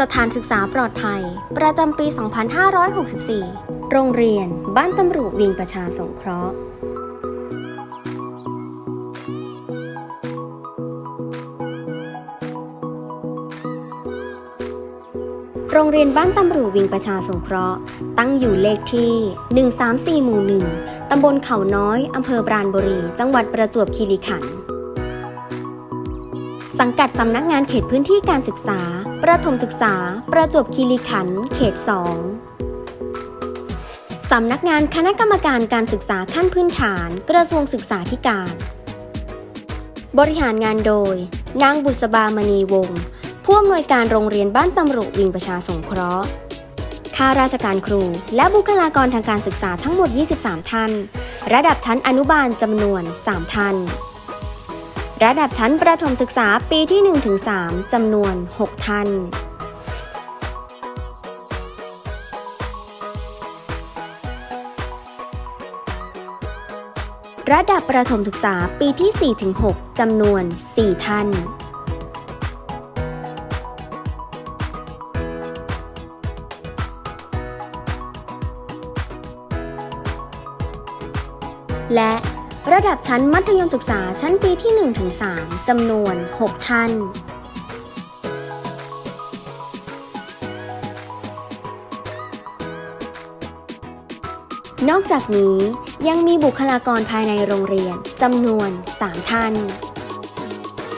สถานศึกษาปลอดภัย ประจำปี 2564 โรงเรียนบ้านตำรุวิงประชาสงเคราะห์โรงเรียนบ้านตำรุวิงประชาสงเคราะห์ ตั้งอยู่เลขที่ 134 หมู่ 1 ตำบลเขาน้อย อำเภอปราณบุรี จังหวัดประจวบคีรีขันธ์ สังกัดสำนักงานเขตพื้นที่การศึกษา ประถมศึกษา ประจวบคีรีขันธ์เขต 2 สำนักงานคณะกรรมการการศึกษาขั้นพื้นฐาน กระทรวงศึกษาธิการ บริหารงานโดย นางบุษบามณีวงศ์ผู้อำนวยการโรงเรียนบ้านตำรุวิงประชาสงเคราะห์ข้าราชการครู และบุคลากรทางการศึกษาทั้งหมด 23 ท่าน ระดับชั้นอนุบาลจำนวน 3 ท่าน ระดับชั้นประถมศึกษาปีที่ 1-3จำนวน 6 ท่านระดับประถมศึกษาปีที่ 4-6 จำนวน 4 ท่าน และ ระดับชั้นมัธยมศึกษาชั้นปีที่ 1-3จำนวน 6 ท่าน นอกจากนี้ยังมีบุคลากรภายในโรงเรียนจำนวน 3 ท่าน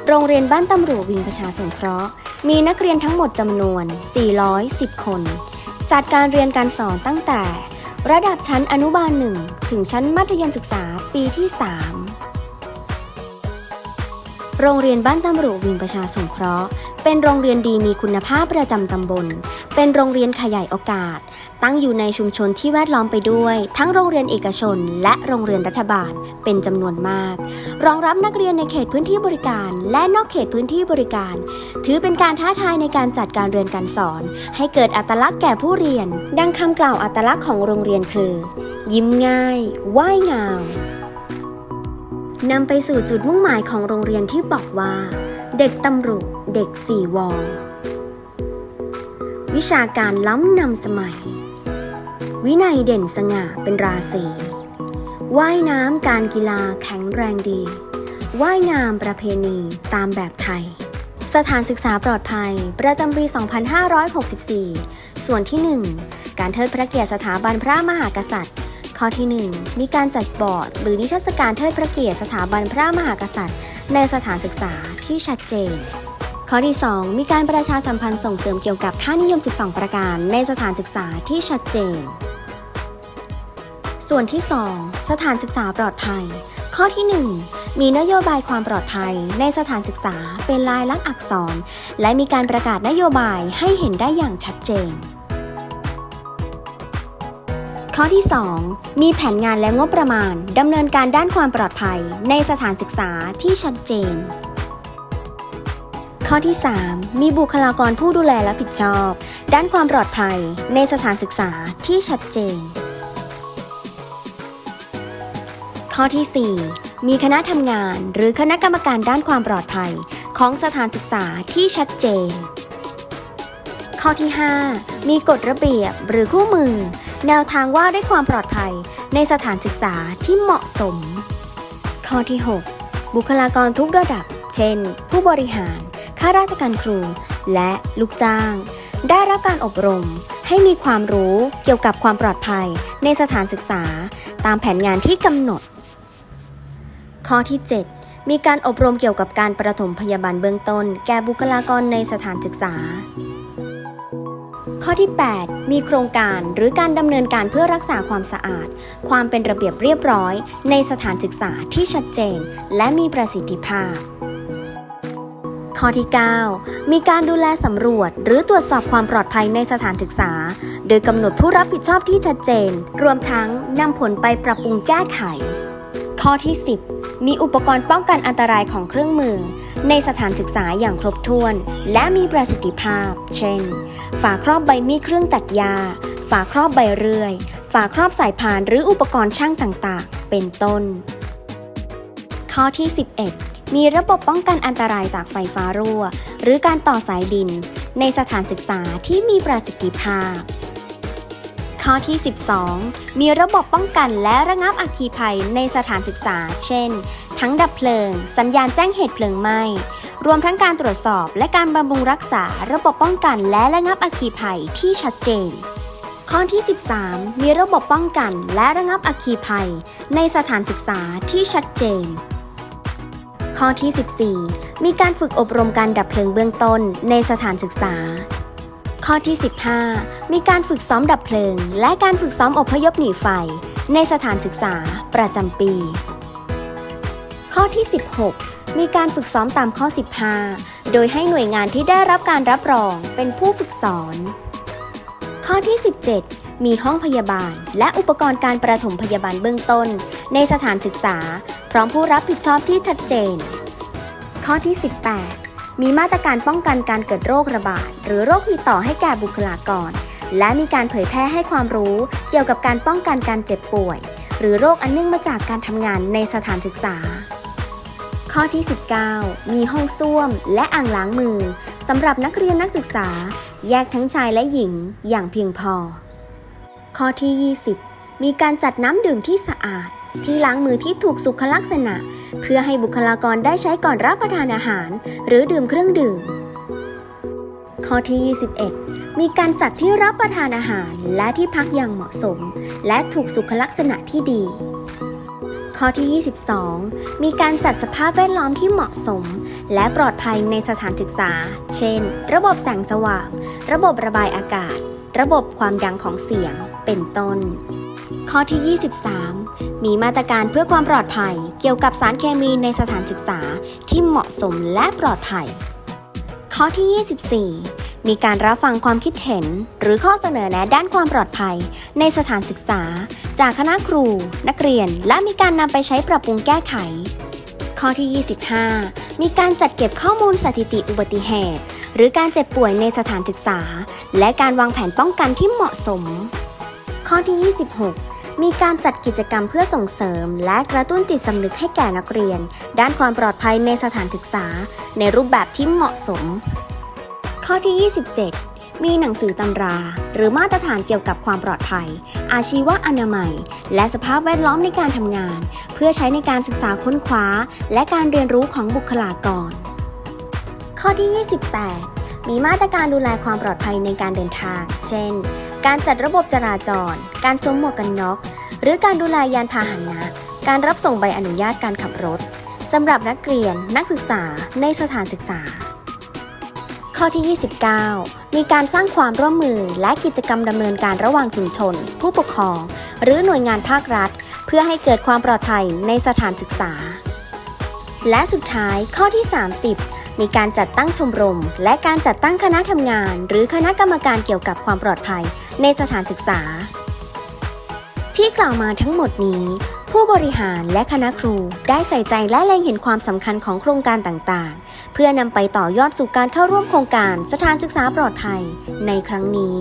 โรงเรียนบ้านตำรวจวิงประชาสงเคราะห์ มีนักเรียนทั้งหมดจำนวน 410 คน จัดการเรียนการสอนตั้งแต่ ระดับชั้นอนุบาลหนึ่งถึงชั้นมัธยมศึกษาปีที่ 3 โรงเรียนบ้านตำรุวิงประชาสงเคราะห์ เป็นโรงเรียนดีมีคุณภาพประจำตำบล เป็นโรงเรียนขยายโอกาส ตั้งอยู่ในชุมชนที่แวดล้อมไปด้วย ทั้งโรงเรียนเอกชน และโรงเรียนรัฐบาลเป็นจำนวนมาก รองรับนักเรียนในเขตพื้นที่บริการ และนอกเขตพื้นที่บริการ ถือเป็นการท้าทายในการจัดการเรียนการสอน ให้เกิดอัตลักษณ์แก่ผู้เรียน ดังคำกล่าวอัตลักษณ์ของโรงเรียนคือ ยิ้มง่ายว่ายงามนำไปสู่จุดมุ่งหมายของโรงเรียนที่บอกว่า เด็กตำรุเด็กสี่วอวิชาการล้ำนำสมัย วินัยเด่นสง่าเป็นราศีว่ายน้ำการกีฬาแข็งแรงดี ว่ายงามประเพณีตามแบบไทย สถานศึกษาปลอดภัย ประจำปี 2564 ส่วนที่ 1 การเทิดพระเกียรติสถาบันพระมหากษัตริย์ ข้อที่ 1 มีการจัดบอร์ด หรือนิทรรศการเทิดพระเกียรติสถาบันพระมหากษัตริย์ ในสถานศึกษาที่ชัดเจน ข้อที่ 2 มีการประชาสัมพันธ์ส่งเสริมเกี่ยวกับค่านิยม 12 ประการ ในสถานศึกษาที่ชัดเจน ส่วนที่ 2 สถานศึกษาปลอดภัย ข้อที่ 1 มีนโยบายความปลอดภัย ในสถานศึกษาเป็นลายลักษณ์อักษร และมีการประกาศนโยบายให้เห็นได้อย่างชัดเจน ข้อที่ 2 มีแผนงานและงบประมาณดำเนินการด้านความปลอดภัย ในสถานศึกษาที่ชัดเจน ข้อที่ 3 มีบุคลากรผู้ดูแลรับผิดชอบ ด้านความปลอดภัยในสถานศึกษาที่ชัดเจน ข้อที่ 4 มีคณะทำงานหรือคณะกรรมการด้านความปลอดภัยของสถานศึกษาที่ชัดเจน ข้อที่ 5 มีกฎระเบียบหรือคู่มือ แนวทางว่าด้วยความปลอดภัยในสถานศึกษาที่เหมาะสม ข้อที่ 6 บุคลากรทุกระดับ เช่น ผู้บริหาร ข้าราชการครู และลูกจ้าง ได้รับการอบรม ให้มีความรู้เกี่ยวกับความปลอดภัยในสถานศึกษา ตามแผนงานที่กำหนด ข้อที่ 7 มีการอบรมเกี่ยวกับการประถมพยาบาลเบื้องต้น แก่บุคลากรในสถานศึกษาข้อที่ 8 มีโครงการหรือการดำเนินการเพื่อรักษาความสะอาด ความเป็นระเบียบเรียบร้อย ในสถานศึกษาที่ชัดเจน และมีประสิทธิภาพ ข้อที่ 9 มีการดูแลสำรวจ หรือตรวจสอบความปลอดภัยในสถานศึกษา โดยกำหนดผู้รับผิดชอบที่ชัดเจน รวมทั้งนำผลไปปรับปรุงแก้ไข ข้อที่ 10 มีอุปกรณ์ป้องกันอันตรายของเครื่องมือ ในสถานศึกษาอย่างครบถ้วน และมีประสิทธิภาพ เช่น ฝาครอบใบมีดเครื่องตัดยา ฝาครอบใบเรื่อย ฝาครอบสายพานหรืออุปกรณ์ช่างต่างๆ เป็นต้น ข้อที่ 11 มีระบบป้องกันอันตรายจากไฟฟ้ารั่ว หรือการต่อสายดิน ในสถานศึกษาที่มีประสิทธิภาพ ข้อที่ 12 มีระบบป้องกันและระงับอัคคีภัยในสถานศึกษา เช่น ทั้งดับเพลิง สัญญาณแจ้งเหตุเพลิงไหม้รวมทั้งการตรวจสอบและการบำรุงรักษาระบบป้องกันและระงับอัคคีภัยที่ชัดเจน ข้อที่ 13 มีระบบป้องกันและระงับอัคคีภัย ในสถานศึกษาที่ชัดเจน ข้อที่ 14 มีการฝึกอบรมการดับเพลิงเบื้องต้นในสถานศึกษา ข้อที่ 15 มีการฝึกซ้อมดับเพลิง และการฝึกซ้อมอพยพหนีไฟ ในสถานศึกษาประจำปี ข้อที่ 16 มีการฝึกซ้อมตามข้อ 15 โดยให้หน่วยงานที่ได้รับการรับรองเป็นผู้ฝึกสอน ข้อที่ 17 มีห้องพยาบาล และอุปกรณ์การประถมพยาบาลเบื้องต้น ในสถานศึกษา พร้อมผู้รับผิดชอบที่ชัดเจน ข้อที่ 18 มีมาตรการป้องกันการเกิดโรคระบาด หรือโรคติดต่อให้แก่บุคลากร และมีการเผยแพร่ให้ความรู้เกี่ยวกับการป้องกันการเจ็บป่วย หรือโรคอันเนื่องมาจากการทำงานในสถานศึกษา ข้อที่ 19 มีห้องส้วม และอ่างล้างมือสำหรับนักเรียนนักศึกษา แยกทั้งชายและหญิงอย่างเพียงพอ ข้อที่ 20 มีการจัดน้ำดื่มที่สะอาด ที่ล้างมือที่ถูกสุขลักษณะ เพื่อให้บุคลากรได้ใช้ก่อนรับประทานอาหาร หรือดื่มเครื่องดื่ม ข้อที่ 21 มีการจัดที่รับประทานอาหารและที่พักอย่างเหมาะสม และถูกสุขลักษณะที่ดี ข้อที่ 22 มีการจัดสภาพแวดล้อมที่เหมาะสม และปลอดภัยในสถานศึกษา เช่น ระบบแสงสว่าง ระบบระบายอากาศ ระบบความดังของเสียง เป็นต้น ข้อที่ 23 มีมาตรการเพื่อความปลอดภัย เกี่ยวกับสารเคมีในสถานศึกษาที่เหมาะสมและปลอดภัย ข้อที่ 24มีการรับฟังความคิดเห็น หรือข้อเสนอแนะด้านความปลอดภัย ในสถานศึกษา จากคณะครู นักเรียน และมีการนำไปใช้ปรับปรุงแก้ไข ข้อที่ 25 มีการจัดเก็บข้อมูลสถิติอุบัติเหตุ หรือการเจ็บป่วยในสถานศึกษา และการวางแผนป้องกันที่เหมาะสม ข้อที่ 26 มีการจัดกิจกรรมเพื่อส่งเสริม และกระตุ้นจิตสำนึกให้แก่นักเรียน ด้านความปลอดภัยในสถานศึกษา ในรูปแบบที่เหมาะสม ข้อที่ 27 มีหนังสือตำรา หรือมาตรฐานเกี่ยวกับความปลอดภัย อาชีวะอนามัย และสภาพแวดล้อมในการทำงาน เพื่อใช้ในการศึกษาค้นคว้า และการเรียนรู้ของบุคลากร ข้อที่ 28มีมาตรการดูแลความปลอดภัยในการเดินทาง เช่น การจัดระบบจราจร การสวมหมวกกันน็อก หรือการดูแลยานพาหนะ การรับส่งใบอนุญาตการขับรถสำหรับนักเรียนนักศึกษาในสถานศึกษา ข้อที่ 29 มีการสร้างความร่วมมือและกิจกรรมดำเนินการระหว่างชุมชน ผู้ปกครอง หรือหน่วยงานภาครัฐ เพื่อให้เกิดความปลอดภัยในสถานศึกษา และสุดท้ายข้อที่ 30 มีการจัดตั้งชมรม และการจัดตั้งคณะทำงาน หรือคณะกรรมการเกี่ยวกับความปลอดภัย ในสถานศึกษา ที่กล่าวมาทั้งหมดนี้ ผู้บริหารและคณะครูได้ใส่ใจและเล็งเห็นความสำคัญของโครงการต่างๆ เพื่อนำไปต่อยอดสู่การเข้าร่วมโครงการสถานศึกษาปลอดภัยในครั้งนี้